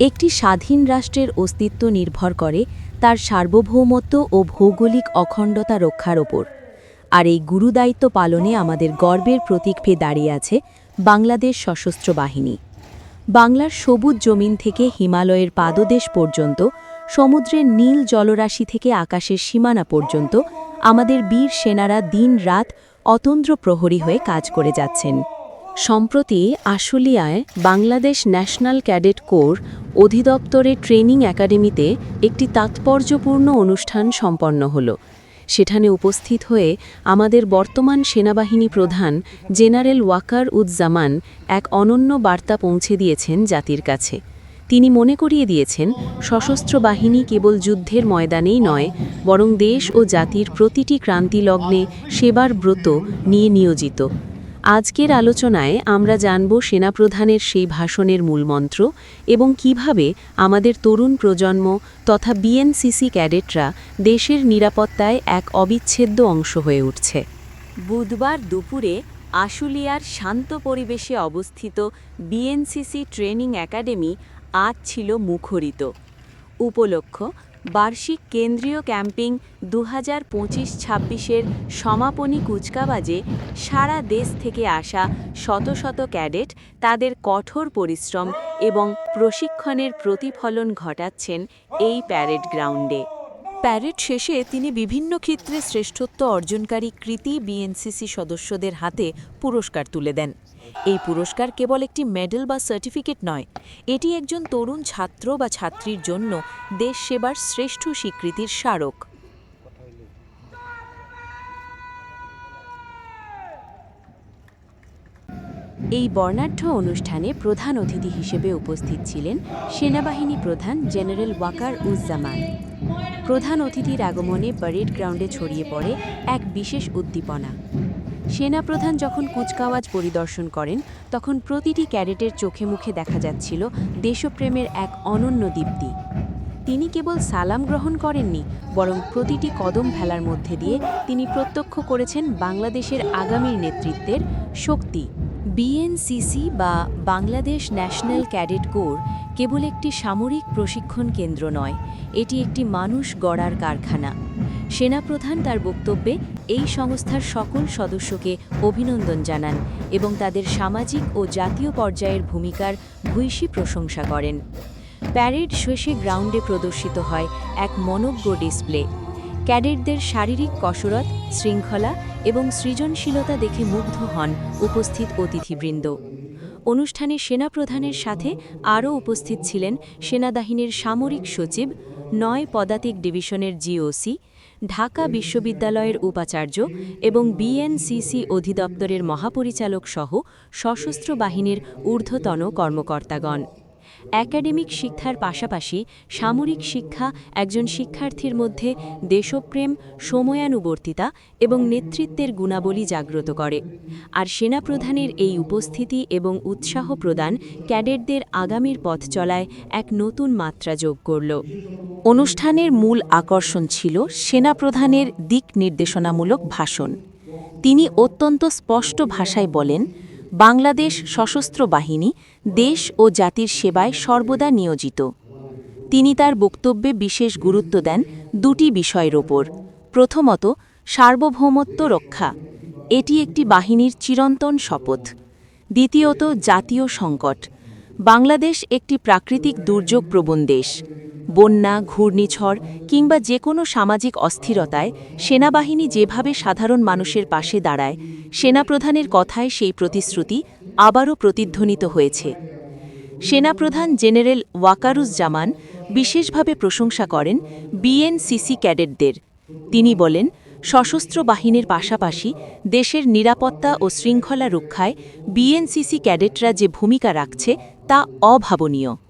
একটি স্বাধীন রাষ্ট্রের অস্তিত্ব নির্ভর করে তার সার্বভৌমত্ব ও ভৌগোলিক অখণ্ডতা রক্ষার ওপর। আর এই গুরুদায়িত্ব পালনে আমাদের গর্বের প্রতীক দাঁড়িয়ে আছে বাংলাদেশ সশস্ত্র বাহিনী। বাংলার সবুজ জমিন থেকে হিমালয়ের পাদদেশ পর্যন্ত, সমুদ্রের নীল জলরাশি থেকে আকাশের সীমানা পর্যন্ত আমাদের বীর সেনারা দিন রাত অতন্দ্র প্রহরী হয়ে কাজ করে যাচ্ছেন। সম্প্রতি আশুলিয়ায় বাংলাদেশ ন্যাশনাল ক্যাডেট কোর অধিদপ্তরের ট্রেনিং একাডেমিতে একটি তাৎপর্যপূর্ণ অনুষ্ঠান সম্পন্ন হল। সেখানে উপস্থিত হয়ে আমাদের বর্তমান সেনাবাহিনী প্রধান জেনারেল ওয়াকার উজ্জামান এক অনন্য বার্তা পৌঁছে দিয়েছেন জাতির কাছে। তিনি মনে করিয়ে দিয়েছেন, সশস্ত্র বাহিনী কেবল যুদ্ধের ময়দানেই নয়, বরং দেশ ও জাতির প্রতিটি ক্রান্তিলগ্নে সেবার ব্রত নিয়ে নিয়োজিত। আজকের আলোচনায় আমরা জানব সেনাপ্রধানের সেই ভাষণের মূলমন্ত্র এবং কীভাবে আমাদের তরুণ প্রজন্ম তথা বিএনসিসি ক্যাডেটরা দেশের নিরাপত্তায় এক অবিচ্ছেদ্য অংশ হয়ে উঠছে। বুধবার দুপুরে আশুলিয়ার শান্ত পরিবেশে অবস্থিত বিএনসিসি ট্রেনিং একাডেমি আজ ছিল মুখরিত। উপলক্ষ বার্ষিক কেন্দ্রীয় ক্যাম্পিং দু হাজার পঁচিশ ছাব্বিশের সমাপনী কুচকাবাজে সারা দেশ থেকে আসা শত শত ক্যাডেট তাদের কঠোর পরিশ্রম এবং প্রশিক্ষণের প্রতিফলন ঘটাচ্ছেন এই প্যারেড গ্রাউন্ডে। প্যারেড শেষে তিনি বিভিন্ন ক্ষেত্রে শ্রেষ্ঠত্ব অর্জনকারী কৃতি বিএনসিসি সদস্যদের হাতে পুরস্কার তুলে দেন। এই পুরস্কার কেবল একটি মেডেল বা সার্টিফিকেট নয়, এটি একজন তরুণ ছাত্র বা ছাত্রীর জন্য দেশ সেবার শ্রেষ্ঠ স্বীকৃতির স্মারক। এই বর্ণাঢ্য অনুষ্ঠানে প্রধান অতিথি হিসেবে উপস্থিত ছিলেন সেনাবাহিনী প্রধান জেনারেল ওয়াকার উজ্জামান। প্রধান অতিথির আগমনে প্যারেড গ্রাউন্ডে ছড়িয়ে পড়ে এক বিশেষ উদ্দীপনা। সেনাপ্রধান যখন কুচকাওয়াজ পরিদর্শন করেন, তখন প্রতিটি ক্যাডেটের চোখে মুখে দেখা যাচ্ছিল দেশপ্রেমের এক অনন্য দীপ্তি। তিনি কেবল সালাম গ্রহণ করেননি, বরং প্রতিটি কদম ফেলার মধ্যে দিয়ে তিনি প্রত্যক্ষ করেছেন বাংলাদেশের আগামীর নেতৃত্বের শক্তি। বিএনসিসি বা বাংলাদেশ ন্যাশনাল ক্যাডেট কোর কেবল একটি সামরিক প্রশিক্ষণ কেন্দ্র নয়, এটি একটি মানুষ গড়ার কারখানা। সেনাপ্রধান তার বক্তব্যে এই সংস্থার সকল সদস্যকে অভিনন্দন জানান এবং তাদের সামাজিক ও জাতীয় পর্যায়ের ভূমিকার ভূয়সী প্রশংসা করেন। প্যারেড শেষে গ্রাউন্ডে প্রদর্শিত হয় এক মনজ্ঞ ডিসপ্লে। ক্যাডেটদের শারীরিক কসরত, শৃঙ্খলা এবং সৃজনশীলতা দেখে মুগ্ধ হন উপস্থিত অতিথিবৃন্দ। অনুষ্ঠানে সেনাপ্রধানের সাথে আরও উপস্থিত ছিলেন সেনাবাহিনীর সামরিক সচিব, নয় পদাতিক ডিভিশনের জিওসি, ঢাকা বিশ্ববিদ্যালয়ের উপাচার্য এবং বিএনসিসি অধিদপ্তরের মহাপরিচালক সহ সশস্ত্র বাহিনীর ঊর্ধ্বতন কর্মকর্তাগণ। একাডেমিক শিক্ষার পাশাপাশি সামরিক শিক্ষা একজন শিক্ষার্থীর মধ্যে দেশপ্রেম, সময়ানুবর্তিতা এবং নেতৃত্বের গুণাবলী জাগ্রত করে। আর সেনাপ্রধানের এই উপস্থিতি এবং উৎসাহ প্রদান ক্যাডেটদের আগামীর পথ চলায় এক নতুন মাত্রা যোগ করল। অনুষ্ঠানের মূল আকর্ষণ ছিল সেনাপ্রধানের দিক নির্দেশনামূলক ভাষণ। তিনি অত্যন্ত স্পষ্ট ভাষায় বলেন বাংলাদেশ সশস্ত্র বাহিনী দেশ ও জাতির সেবায় সর্বদা নিয়োজিত। তিনি তার বক্তব্যে বিশেষ গুরুত্ব দেন দুটি বিষয়ের ওপর। প্রথমত, সার্বভৌমত্ব রক্ষা। এটি একটি বাহিনীর চিরন্তন শপথ। দ্বিতীয়ত, জাতীয় সংকট। বাংলাদেশ একটি প্রাকৃতিক দুর্যোগ প্রবণ দেশ। বন্যা, ঘূর্ণিঝড় কিংবা যে কোনো সামাজিক অস্থিরতায় সেনাবাহিনী যেভাবে সাধারণ মানুষের পাশে দাঁড়ায়, সেনাপ্রধানের কথায় সেই প্রতিশ্রুতি আবারও প্রতিধ্বনিত হয়েছে। সেনাপ্রধান জেনারেল ওয়াকারুজ্জামান বিশেষভাবে প্রশংসা করেন বিএনসিসি ক্যাডেটদের। তিনি বলেন, সশস্ত্র বাহিনীর পাশাপাশি দেশের নিরাপত্তা ও শৃঙ্খলা রক্ষায় বিএনসিসি ক্যাডেটরা যে ভূমিকা রাখছে তা অভাবনীয়।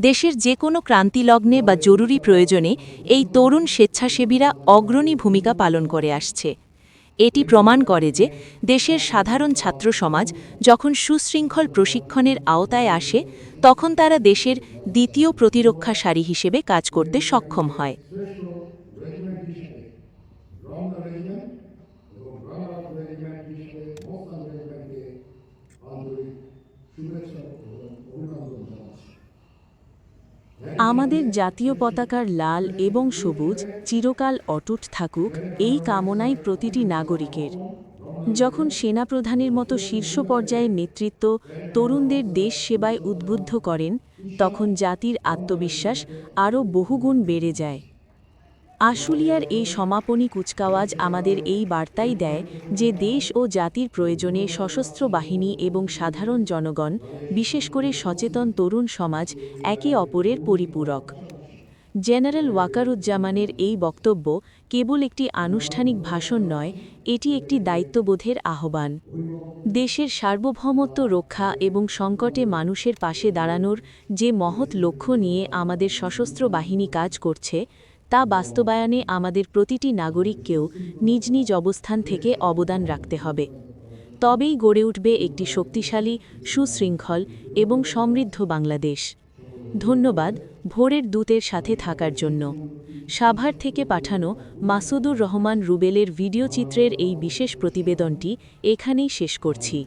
দেশের যে কোনো ক্রান্তিলগ্নে বা জরুরি প্রয়োজনে এই তরুণ স্বেচ্ছাসেবীরা অগ্রণী ভূমিকা পালন করে আসছে। এটি প্রমাণ করে যে দেশের সাধারণ ছাত্র সমাজ যখন সুশৃঙ্খল প্রশিক্ষণের আওতায় আসে, তখন তারা দেশের দ্বিতীয় প্রতিরক্ষা সারি হিসেবে কাজ করতে সক্ষম হয়। আমাদের জাতীয় পতাকার লাল এবং সবুজ চিরকাল অটুট থাকুক এই কামনাই প্রতিটি নাগরিকের। যখন সেনাপ্রধানের মতো শীর্ষ পর্যায়ের নেতৃত্ব তরুণদের দেশ সেবায় উদ্বুদ্ধ করেন, তখন জাতির আত্মবিশ্বাস আরও বহুগুণ বেড়ে যায়। আশুলিয়ার এই সমাপনী কুচকাওয়াজ আমাদের এই বার্তাই দেয় যে দেশ ও জাতির প্রয়োজনে সশস্ত্র বাহিনী এবং সাধারণ জনগণ, বিশেষ করে সচেতন তরুণ সমাজ, একে অপরের পরিপূরক। জেনারেল ওয়াকারুজ্জামানের এই বক্তব্য কেবল একটি আনুষ্ঠানিক ভাষণ নয়, এটি একটি দায়িত্ববোধের আহ্বান। দেশের সার্বভৌমত্ব রক্ষা এবং সংকটে মানুষের পাশে দাঁড়ানোর যে মহৎ লক্ষ্য নিয়ে আমাদের সশস্ত্র বাহিনী কাজ করছে তা বাস্তবায়নে আমাদের প্রতিটি নাগরিককেও নিজ নিজ অবস্থান থেকে অবদান রাখতে হবে। তবেই গড়ে উঠবে একটি শক্তিশালী, সুশৃঙ্খল এবং সমৃদ্ধ বাংলাদেশ। ধন্যবাদ ভোরের দূতের সাথে থাকার জন্য। সাভার থেকে পাঠানো মাসুদুর রহমান রুবেলের ভিডিওচিত্রের এই বিশেষ প্রতিবেদনটি এখানেই শেষ করছি।